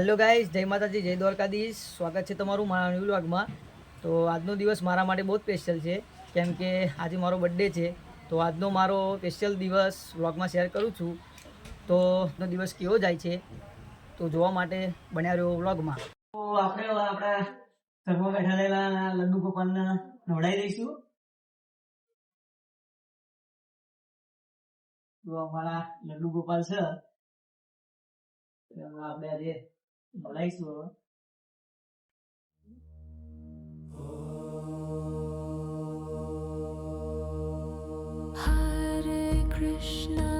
હાલો guys જય માતાજી, જય દ્વારકાધીશ. સ્વાગત છે તમારું મારા ન્યૂ તો આજનો દિવસ મારા માટે બહુ સ્પેશિયલ છે. કેમ કે આજે મારો બર્થડે છે. તો આજનો મારો સ્પેશિયલ દિવસ વ્લોગમાં શેર કરું છું. તો આજનો દિવસ કેવો જાય છે? તો જોવા માટે બન્યા રહ્યો વ્લોગમાં તો આપણે આપણા ઘરમાં બેઠા રહેલા લડ્ડુ ગોપાલને નવડાવી દઈશું. અમારા લડ્ડુ ગોપાલ છે. Nice one. Hare Krishna.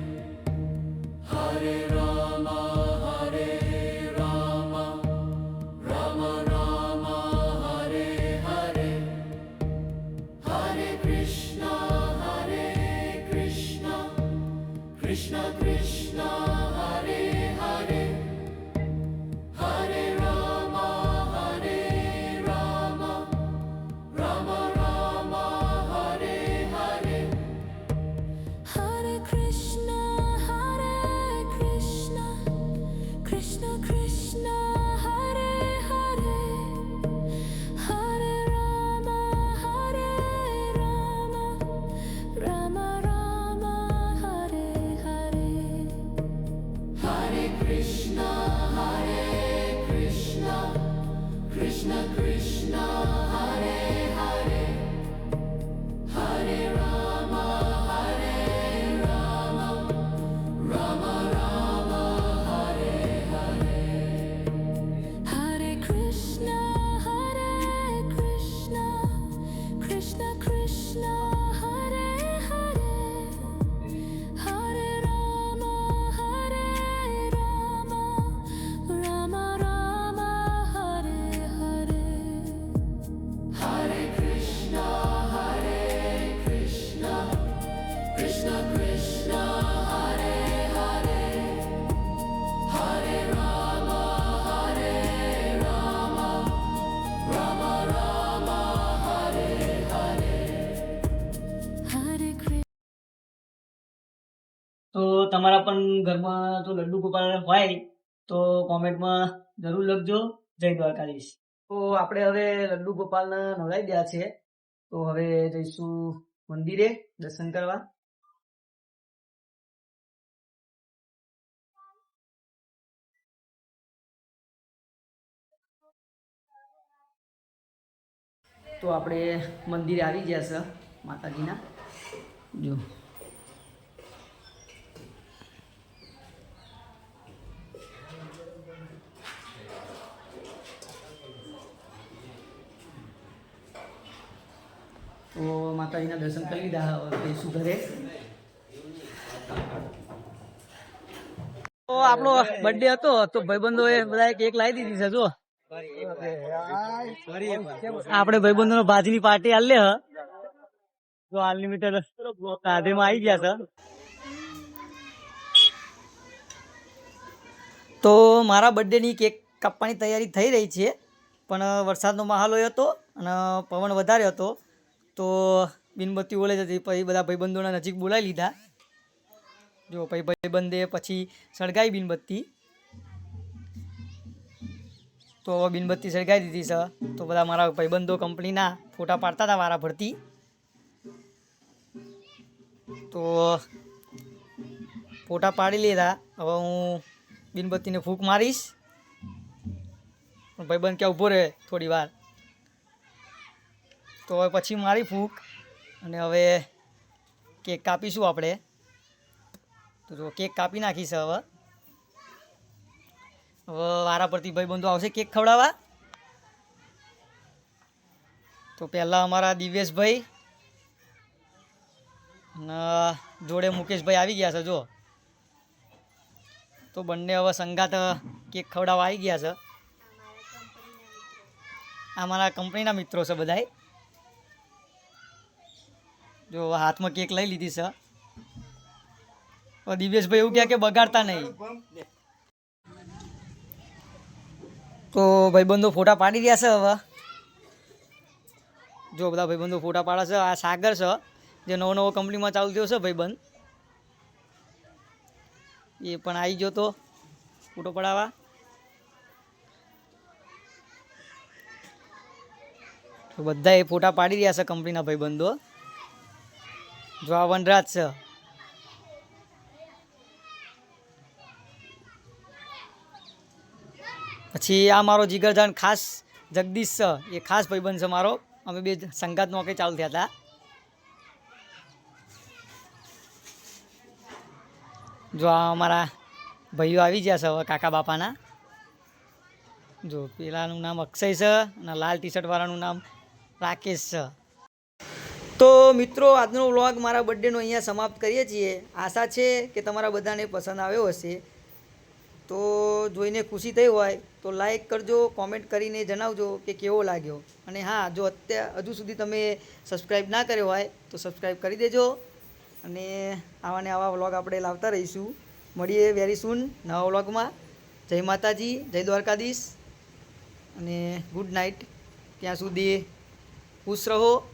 તો તમારા પણ ઘરમાં જો લડ્ડુ ગોપાલ હોય, તો કોમેન્ટમાં જરૂર લખજો. જય દ્વારકાધીશ. તો આપણે હવે લડ્ડુ ગોપાલને નવડાવી દયા છે તો હવે જઈશું મંદિરે દર્શન કરવા. તો આપણે મંદિરે આવી ગયા છે માતાજીના. જો. તો માતાજીના દર્શન કરી લીધા જઈશું ઘરે. આપણો બર્થડે હતો, તો ભાઈબંધોએ બધાએ કેક લાવી દીધી છે જો આપણે ભાજી ની પાર્ટી હાલ હ. તો અનલિમિટેડ કાઢીમાં આવી ગયા છે. તો મારા બર્થડેની કેક કાપવાની તૈયારી થઈ રહી છે, પણ વરસાદનો માહોલ હતો અને પવન વધારે હતો. તો મીણબત્તી ઓલે જતી પછી બધા ભાઈબંધોના નજીક બોલાવી લીધા. જો પછી ભાઈબંધે પછી સળગાવી મીણબત્તી તો મીણબત્તી સળગાવી દીધી છે. તો બધા મારા ભાઈબંધો કંપનીના ફોટા પાડતા હતા વારા ફરતી તો ફોટા પાડી લીધા. હવે હું મીણબત્તીને ફૂંક મારીશ. ભાઈબંધ ક્યાં ઊભો રહે થોડી વાર? તો હવે પછી મારી ફૂંક અને હવે કેક કાપીશું આપણે. તો જો કેક કાપી નાખીશ હવે. હવે વારા પરથી ભાઈબંધો આવશે કેક ખવડાવવા. તો પહેલાં અમારા દિવ્યેશભાઈ અને જોડે મુકેશભાઈ આવી ગયા છે, જો. તો બંને હવે સંગાત કેક ખવડાવવા આવી ગયા છે. આ મારા કંપનીના મિત્રો છે બધાય. જો હાથમાં કેક લઈ લીધી છે. દિવ્યેશભાઈ એવું કહે કે બગાડતા નહીં. તો ભાઈબંધો ફોટા પાડી રહ્યા છે હવે. જો બધા ભાઈબંધો ફોટા પાડે છે. આ સાગર છે, જે નવો નવો કંપનીમાં ચાલુ થયો છે ભાઈબંધ. એ પણ આવી ગયો તો ફોટો પડાવવા. તો બધા એ ફોટા પાડી રહ્યા છે કંપનીના ભાઈબંધો. જો આ વનરાજ છે. પછી આ મારો જીગરજાન ખાસ જગદીશ છે. એ ખાસ ભાઈબંધ છે મારો. અમે બે સંગાત નોકરી ચાલુ થયા હતા. જો આ અમારા ભાઈઓ આવી ગયા છે હવે કાકા બાપાના. જો પેલાનું નામ અક્ષય છે અને લાલ ટી શર્ટ વાળાનું નામ રાકેશ છે. તો મિત્રો, આજનો વ્લોગ મારા બર્થડેનો અહીંયા સમાપ્ત કરીએ છીએ. આશા છે કે તમારા બધાને પસંદ આવ્યો હશે. તો જોઈને ખુશી થઈ હોય તો લાઈક કરજો કોમેન્ટ કરીને જણાવજો કે કેવો લાગ્યો. અને હા, જો અત્યાર હજુ સુધી તમે સબસ્ક્રાઈબ ના કર્યો હોય તો સબસ્ક્રાઈબ કરી દેજો. અને આવા ને આવા વ્લોગ આપણે લાવતા રહીશું. મળીએ વેરી સૂન નવા વ્લોગમાં. જય માતાજી, જય દ્વારકાધીશ. અને ગુડ નાઇટ ત્યાં સુધી ખુશ રહો.